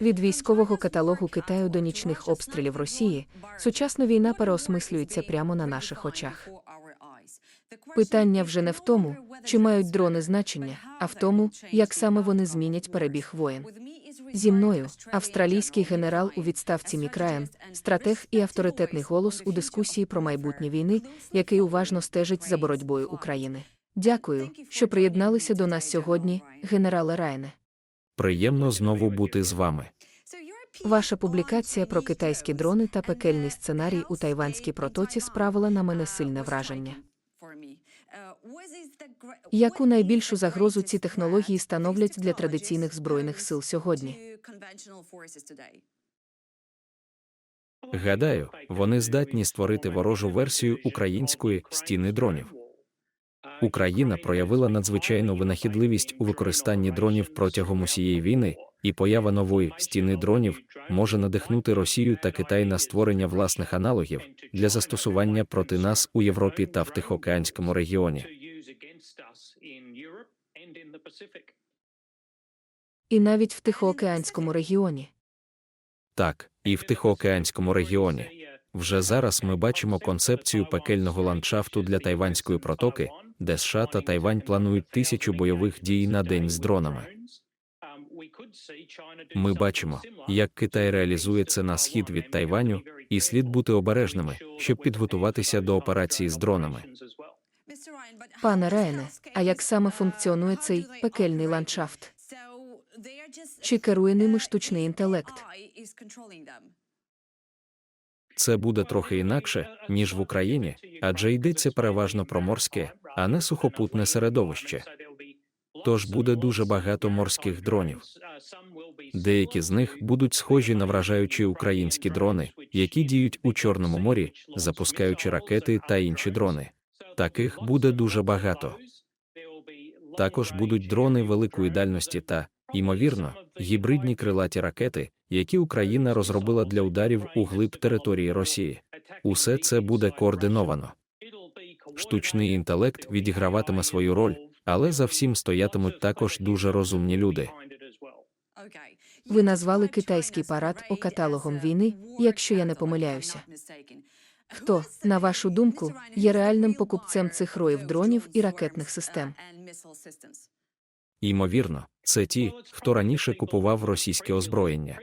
Від військового каталогу Китаю до нічних обстрілів Росії сучасна війна переосмислюється прямо на наших очах. Питання вже не в тому, чи мають дрони значення, а в тому, як саме вони змінять перебіг воєн. Зі мною австралійський генерал у відставці Мікраєн, стратег і авторитетний голос у дискусії про майбутнє війни, який уважно стежить за боротьбою України. Дякую, що приєдналися до нас сьогодні, генерале Райне. Приємно знову бути з вами. Ваша публікація про китайські дрони та пекельний сценарій у Тайванській протоці справила на мене сильне враження. Яку найбільшу загрозу ці технології становлять для традиційних збройних сил сьогодні? Гадаю, вони здатні створити ворожу версію української стіни дронів. Україна проявила надзвичайну винахідливість у використанні дронів протягом усієї війни, і поява нової стіни дронів може надихнути Росію та Китай на створення власних аналогів для застосування проти нас у Європі та в Тихоокеанському регіоні. І навіть в Тихоокеанському регіоні. Так, і в Тихоокеанському регіоні. Вже зараз ми бачимо концепцію пекельного ландшафту для Тайванської протоки, де США та Тайвань планують тисячу бойових дій на день з дронами. Ми бачимо, як Китай реалізує це на схід від Тайваню, і слід бути обережними, щоб підготуватися до операції з дронами. Пане Райне, а як саме функціонує цей пекельний ландшафт? Чи керує ними штучний інтелект? Це буде трохи інакше, ніж в Україні, адже йдеться переважно про морське, а не сухопутне середовище. Тож буде дуже багато морських дронів. Деякі з них будуть схожі на вражаючі українські дрони, які діють у Чорному морі, запускаючи ракети та інші дрони. Таких буде дуже багато. Також будуть дрони великої дальності та, ймовірно, гібридні крилаті ракети, які Україна розробила для ударів у глиб території Росії. Усе це буде координовано. Штучний інтелект відіграватиме свою роль, але за всім стоятимуть також дуже розумні люди. Ви назвали китайський парад о каталогом війни, якщо я не помиляюся. Хто, на вашу думку, є реальним покупцем цих роїв дронів і ракетних систем? Ймовірно, це ті, хто раніше купував російське озброєння.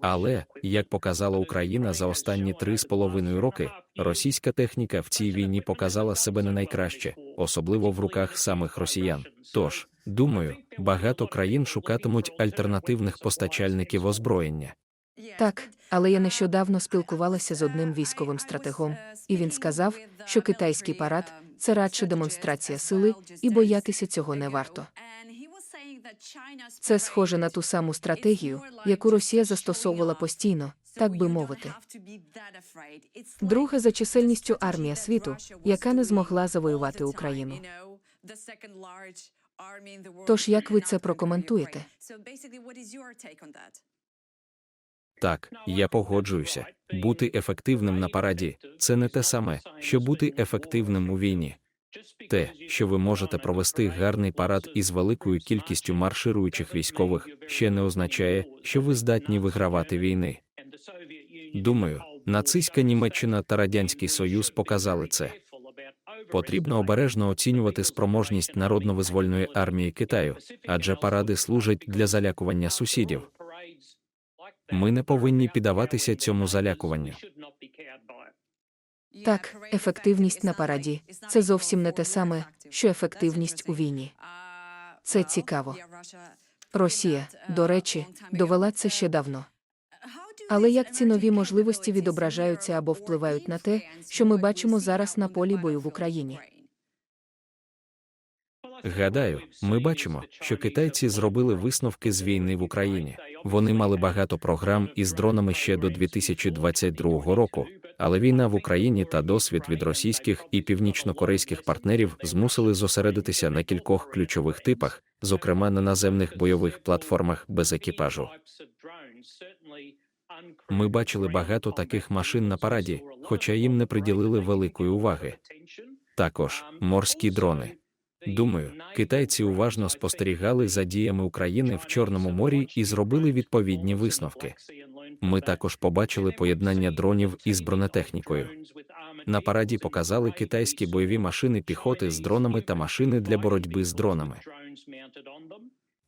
Але, як показала Україна за останні три з половиною роки, російська техніка в цій війні показала себе не найкраще, особливо в руках самих росіян. Тож, думаю, багато країн шукатимуть альтернативних постачальників озброєння. Так, але я нещодавно спілкувалася з одним військовим стратегом, і він сказав, що китайський парад це радше демонстрація сили, і боятися цього не варто. Це схоже на ту саму стратегію, яку Росія застосовувала постійно, так би мовити. Друга за чисельністю армія світу, яка не змогла завоювати Україну. Тож як ви це прокоментуєте? Так, я погоджуюся. Бути ефективним на параді це не те саме, що бути ефективним у війні. Те, що ви можете провести гарний парад із великою кількістю маршируючих військових, ще не означає, що ви здатні вигравати війни. Думаю, нацистська Німеччина та Радянський Союз показали це. Потрібно обережно оцінювати спроможність народно-визвольної армії Китаю, адже паради служать для залякування сусідів. Ми не повинні піддаватися цьому залякуванню. Так, ефективність на параді це зовсім не те саме, що ефективність у війні. Це цікаво. Росія, до речі, довела це ще давно. Але як ці нові можливості відображаються або впливають на те, що ми бачимо зараз на полі бою в Україні? Гадаю, ми бачимо, що китайці зробили висновки з війни в Україні. Вони мали багато програм із дронами ще до 2022 року, але війна в Україні та досвід від російських і північнокорейських партнерів змусили зосередитися на кількох ключових типах, зокрема на наземних бойових платформах без екіпажу. Ми бачили багато таких машин на параді, хоча їм не приділили великої уваги. Також морські дрони. Думаю, китайці уважно спостерігали за діями України в Чорному морі і зробили відповідні висновки. Ми також побачили поєднання дронів із бронетехнікою. На параді показали китайські бойові машини піхоти з дронами та машини для боротьби з дронами.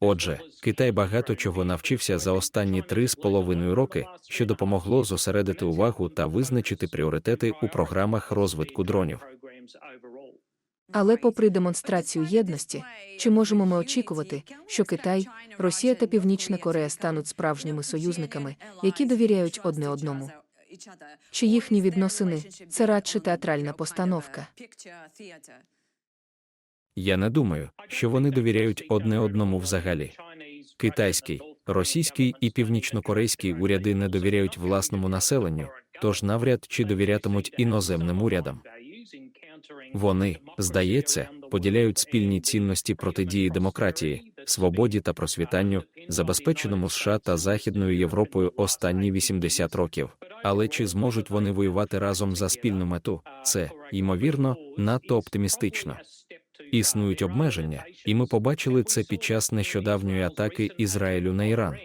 Отже, Китай багато чого навчився за останні три з половиною роки, що допомогло зосередити увагу та визначити пріоритети у програмах розвитку дронів. Але попри демонстрацію єдності, чи можемо ми очікувати, що Китай, Росія та Північна Корея стануть справжніми союзниками, які довіряють одне одному? Чи їхні відносини це радше театральна постановка? Я не думаю, що вони довіряють одне одному взагалі. Китайський, російський і північнокорейський уряди не довіряють власному населенню, тож навряд чи довірятимуть іноземним урядам. Вони, здається, поділяють спільні цінності протидії демократії, свободі та просвітанню, забезпеченому США та Західною Європою останні 80 років. Але чи зможуть вони воювати разом за спільну мету? Це, ймовірно, надто оптимістично. Існують обмеження, і ми побачили це під час нещодавньої атаки Ізраїлю на Іран.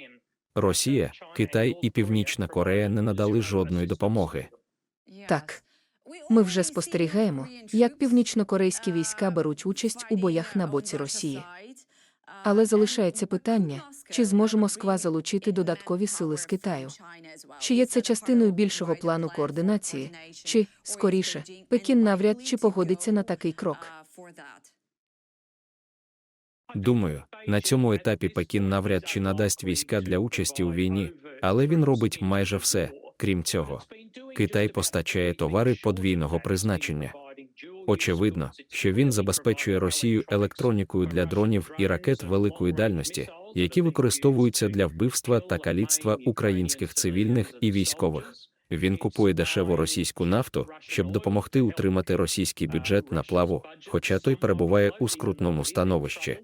Росія, Китай і Північна Корея не надали жодної допомоги. Так, ми вже спостерігаємо, як північнокорейські війська беруть участь у боях на боці Росії. Але залишається питання, чи зможе Москва залучити додаткові сили з Китаю? Чи є це частиною більшого плану координації, чи, скоріше, Пекін навряд чи погодиться на такий крок? Думаю, на цьому етапі Пекін навряд чи надасть війська для участі у війні, але він робить майже все. Крім цього, Китай постачає товари подвійного призначення. Очевидно, що він забезпечує Росію електронікою для дронів і ракет великої дальності, які використовуються для вбивства та каліцтва українських цивільних і військових. Він купує дешеву російську нафту, щоб допомогти утримати російський бюджет на плаву, хоча той перебуває у скрутному становищі.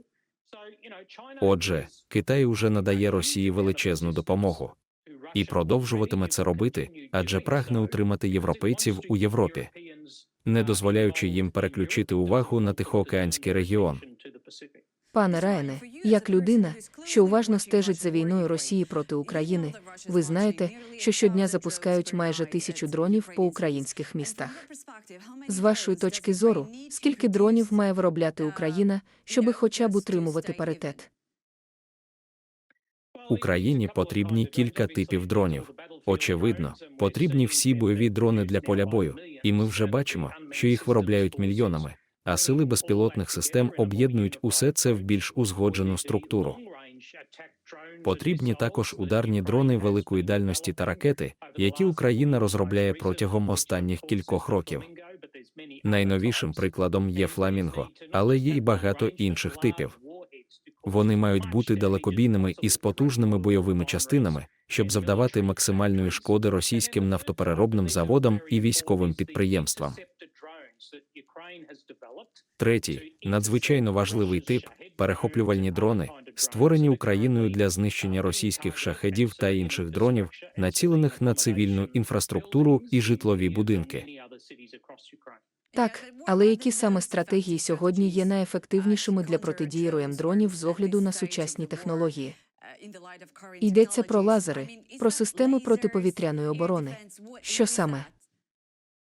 Отже, Китай уже надає Росії величезну допомогу і продовжуватиме це робити, адже прагне утримати європейців у Європі, не дозволяючи їм переключити увагу на Тихоокеанський регіон. Пане Райане, як людина, що уважно стежить за війною Росії проти України, ви знаєте, що щодня запускають майже тисячу дронів по українських містах. З вашої точки зору, скільки дронів має виробляти Україна, щоби хоча б утримувати паритет? Україні потрібні кілька типів дронів. Очевидно, потрібні всі бойові дрони для поля бою, і ми вже бачимо, що їх виробляють мільйонами, а сили безпілотних систем об'єднують усе це в більш узгоджену структуру. Потрібні також ударні дрони великої дальності та ракети, які Україна розробляє протягом останніх кількох років. Найновішим прикладом є Фламінго, але є й багато інших типів. Вони мають бути далекобійними і з потужними бойовими частинами, щоб завдавати максимальної шкоди російським нафтопереробним заводам і військовим підприємствам. Третій надзвичайно важливий тип перехоплювальні дрони, створені Україною для знищення російських шахедів та інших дронів, націлених на цивільну інфраструктуру і житлові будинки. Так, але які саме стратегії сьогодні є найефективнішими для протидії роям дронів з огляду на сучасні технології? Йдеться про лазери, про системи протиповітряної оборони. Що саме?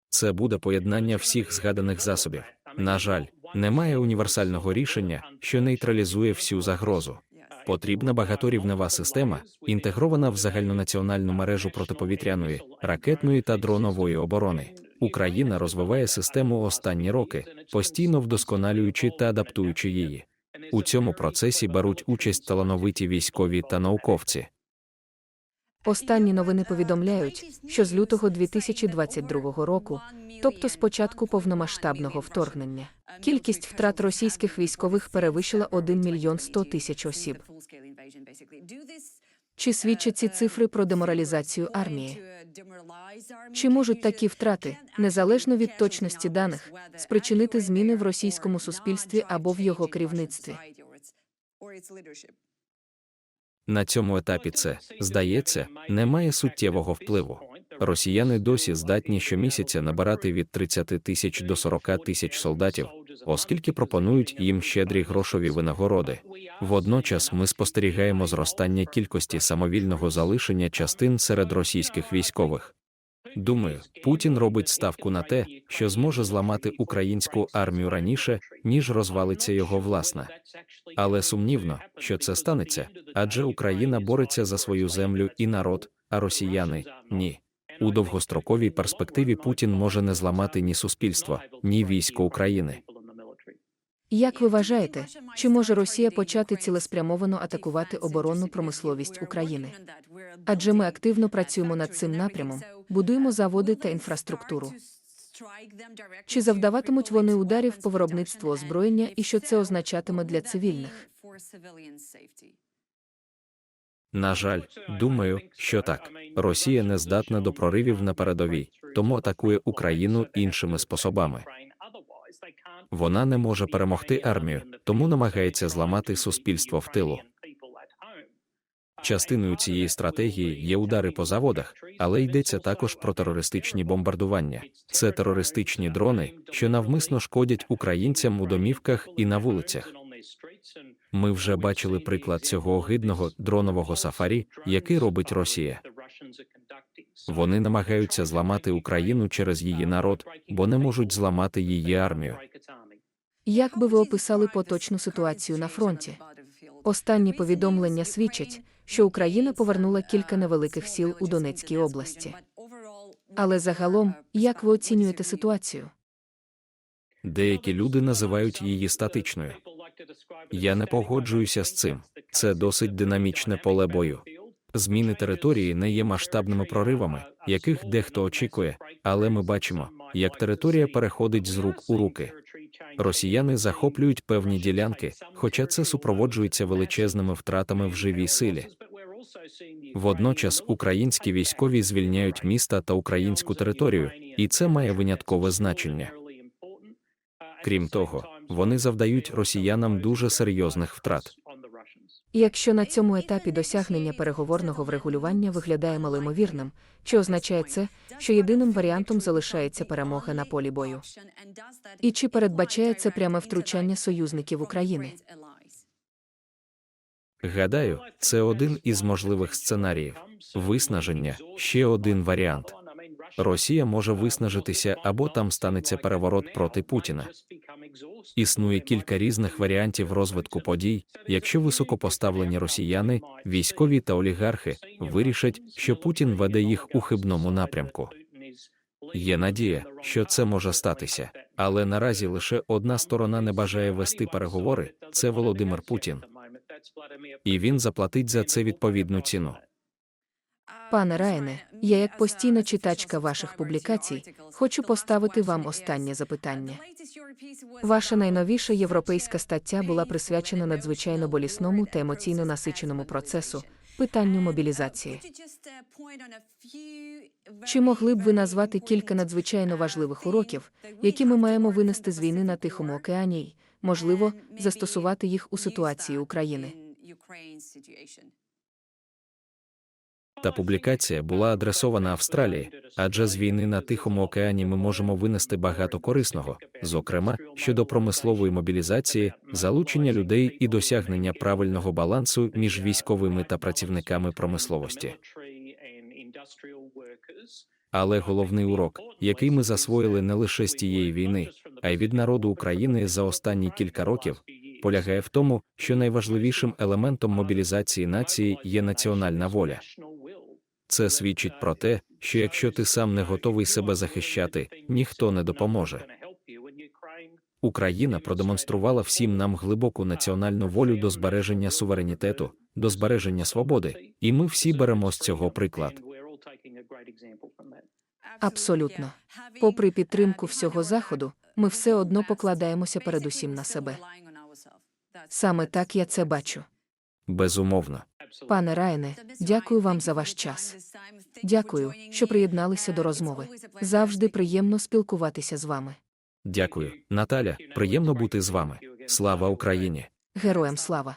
Це буде поєднання всіх згаданих засобів. На жаль, немає універсального рішення, що нейтралізує всю загрозу. Потрібна багаторівнева система, інтегрована в загальнонаціональну мережу протиповітряної, ракетної та дронової оборони. Україна розвиває систему останні роки, постійно вдосконалюючи та адаптуючи її. У цьому процесі беруть участь талановиті військові та науковці. Останні новини повідомляють, що з лютого 2022 року, тобто з початку повномасштабного вторгнення, кількість втрат російських військових перевищила 1 мільйон 100 тисяч осіб. Чи свідчать ці цифри про деморалізацію армії? Чи можуть такі втрати, незалежно від точності даних, спричинити зміни в російському суспільстві або в його керівництві? На цьому етапі це, здається, не має суттєвого впливу. Росіяни досі здатні щомісяця набирати від 30 тисяч до 40 тисяч солдатів, оскільки пропонують їм щедрі грошові винагороди. Водночас ми спостерігаємо зростання кількості самовільного залишення частин серед російських військових. Думаю, Путін робить ставку на те, що зможе зламати українську армію раніше, ніж розвалиться його власна. Але сумнівно, що це станеться, адже Україна бореться за свою землю і народ, а росіяни ні. У довгостроковій перспективі Путін може не зламати ні суспільство, ні військо України. Як ви вважаєте, чи може Росія почати цілеспрямовано атакувати оборонну промисловість України? Адже ми активно працюємо над цим напрямом, будуємо заводи та інфраструктуру. Чи завдаватимуть вони ударів по виробництву озброєння і що це означатиме для цивільних? На жаль, думаю, що так. Росія не здатна до проривів на передовій, тому атакує Україну іншими способами. Вона не може перемогти армію, тому намагається зламати суспільство в тилу. Частиною цієї стратегії є удари по заводах, але йдеться також про терористичні бомбардування. Це терористичні дрони, що навмисно шкодять українцям у домівках і на вулицях. Ми вже бачили приклад цього огидного дронового сафарі, який робить Росія. Вони намагаються зламати Україну через її народ, бо не можуть зламати її армію. Як би ви описали поточну ситуацію на фронті? Останні повідомлення свідчать, що Україна повернула кілька невеликих сіл у Донецькій області. Але загалом, як ви оцінюєте ситуацію? Деякі люди називають її статичною. Я не погоджуюся з цим. Це досить динамічне поле бою. Зміни території не є масштабними проривами, яких дехто очікує, але ми бачимо, як територія переходить з рук у руки. Росіяни захоплюють певні ділянки, хоча це супроводжується величезними втратами в живій силі. Водночас українські військові звільняють міста та українську територію, і це має виняткове значення. Крім того, вони завдають росіянам дуже серйозних втрат. Якщо на цьому етапі досягнення переговорного врегулювання виглядає малоймовірним, чи означає це, що єдиним варіантом залишається перемога на полі бою? І чи передбачає це пряме втручання союзників України? Гадаю, це один із можливих сценаріїв. Виснаження ще один варіант. Росія може виснажитися або там станеться переворот проти Путіна. Існує кілька різних варіантів розвитку подій, якщо високопоставлені росіяни, військові та олігархи вирішать, що Путін веде їх у хибному напрямку. Є надія, що це може статися, але наразі лише одна сторона не бажає вести переговори це Володимир Путін. І він заплатить за це відповідну ціну. Пане Райане, я як постійна читачка ваших публікацій хочу поставити вам останнє запитання. Ваша найновіша європейська стаття була присвячена надзвичайно болісному та емоційно насиченому процесу питанню мобілізації. Чи могли б ви назвати кілька надзвичайно важливих уроків, які ми маємо винести з війни на Тихому океані, й, можливо, застосувати їх у ситуації України? Та публікація була адресована Австралії, адже з війни на Тихому океані ми можемо винести багато корисного, зокрема щодо промислової мобілізації, залучення людей і досягнення правильного балансу між військовими та працівниками промисловості. Але головний урок, який ми засвоїли не лише з тієї війни, а й від народу України за останні кілька років, полягає в тому, що найважливішим елементом мобілізації нації є національна воля. Це свідчить про те, що якщо ти сам не готовий себе захищати, ніхто не допоможе. Україна продемонструвала всім нам глибоку національну волю до збереження суверенітету, до збереження свободи, і ми всі беремо з цього приклад. Абсолютно. Попри підтримку всього заходу, ми все одно покладаємося передусім на себе. Саме так я це бачу. Безумовно. Пане Райне, дякую вам за ваш час. Дякую, що приєдналися до розмови. Завжди приємно спілкуватися з вами. Дякую, Наталя. Приємно бути з вами. Слава Україні! Героям слава!